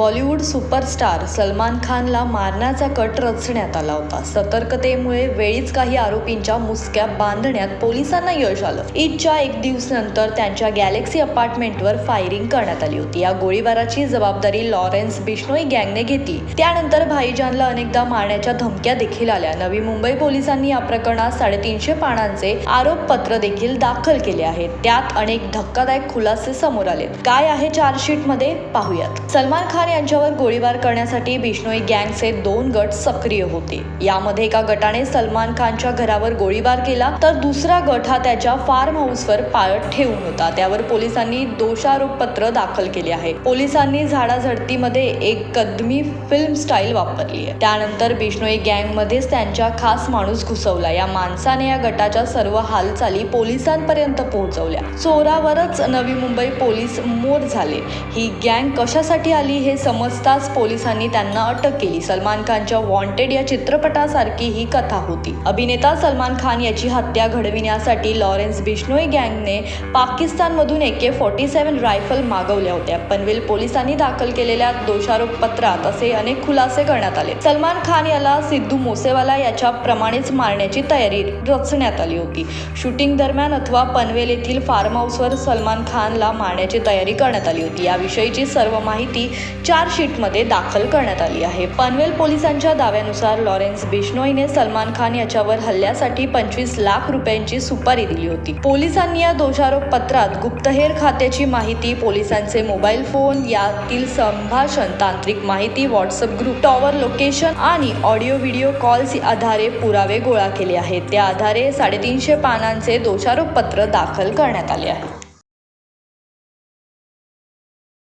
Bollywood superstar Salman खानला मारण्याचा cut रचण्यात आला होता. सतर्कतेमुळे वेळीच काही आरोपींच्या मुसक्या बांधण्यात पोलिसांना यश आलं. ईदच्या एक दिवस नंतर त्यांच्या गॅलेक्सी अपार्टमेंटवर फायरिंग करण्यात आली होती. या गोळीबाराची जबाबदारी लॉरेन्स बिश्नोई गँगने घेतली. त्यानंतर भाईजानला अनेकदा मारण्याच्या धमक्या देखील आल्या. नवी मुंबई पोलिसांनी या प्रकरणात साडेतीनशे पानांचे आरोपपत्र देखील दाखल केले आहेत. त्यात अनेक धक्कादायक खुलासे समोर आले काय आहे चार्जशीटमध्ये पाहूयात. सलमान खान यांच्यावर गोळीबार करण्यासाठी बिश्नोई गँगचे दोन गट सक्रिय होते. यामध्ये एका गटाने सलमान खानच्या घरावर गोळीबार केला तर दुसरा गट हा त्याच्या फार्म हाऊसवर पाळत ठेवून होता. त्यावर पोलिसांनी दोषारोपपत्र दाखल केले आहे. पोलिसांनी झाडाझडतीमध्ये एक कदमी फिल्म स्टाईल वापरली आहे. त्यानंतर बिश्नोई गँग मध्येच त्यांच्या खास माणूस घुसवला. या माणसाने या गटाच्या सर्व हालचाली पोलिसांपर्यंत पोहोचवल्या. चोरावरच नवी मुंबई पोलीस मोर झाले. ही गँग कशासाठी आली हे समजताच पोलिसांनी त्यांना अटक केली. सलमान खानच्या वॉन्टेड या चित्रपटासारखी ही कथा होती. अभिनेता सलमान खान याची हत्या घडविण्यासाठी लॉरेन्स बिश्नोई गँगने पाकिस्तानमधून A K forty seven rifle मागवल्या होत्या. पनवेल पोलिसांनी दाखल केलेल्या दोषारोप पत्रात असे अनेक खुलासे करण्यात आले. सलमान खान याला सिद्धू मोसेवाला याच्या प्रमाणेच मारण्याची तयारी रचण्यात आली होती. शूटिंग दरम्यान अथवा पनवेल येथील फार्म हाऊसवर सलमान खानला मारण्याची तयारी करण्यात आली होती. याविषयीची सर्व माहिती चार्जशीटमध्ये दाखल करण्यात आली आहे. पनवेल पोलिसांच्या दाव्यानुसार लॉरेन्स बिश्नोईने सलमान खान याच्यावर हल्ल्यासाठी पंचवीस लाख रुपयांची सुपारी दिली होती. पोलिसांनी या दोषारोप पत्रात गुप्तहेर खात्याची माहिती पोलिसांचे मोबाईल फोन यातील संभाषण तांत्रिक माहिती व्हॉट्सअप ग्रुप टॉवर लोकेशन आणि ऑडिओ व्हिडिओ कॉल्स आधारे पुरावे गोळा केले आहेत. त्या आधारे साडेतीनशे पानांचे दोषारोप पत्र दाखल करण्यात आले आहे.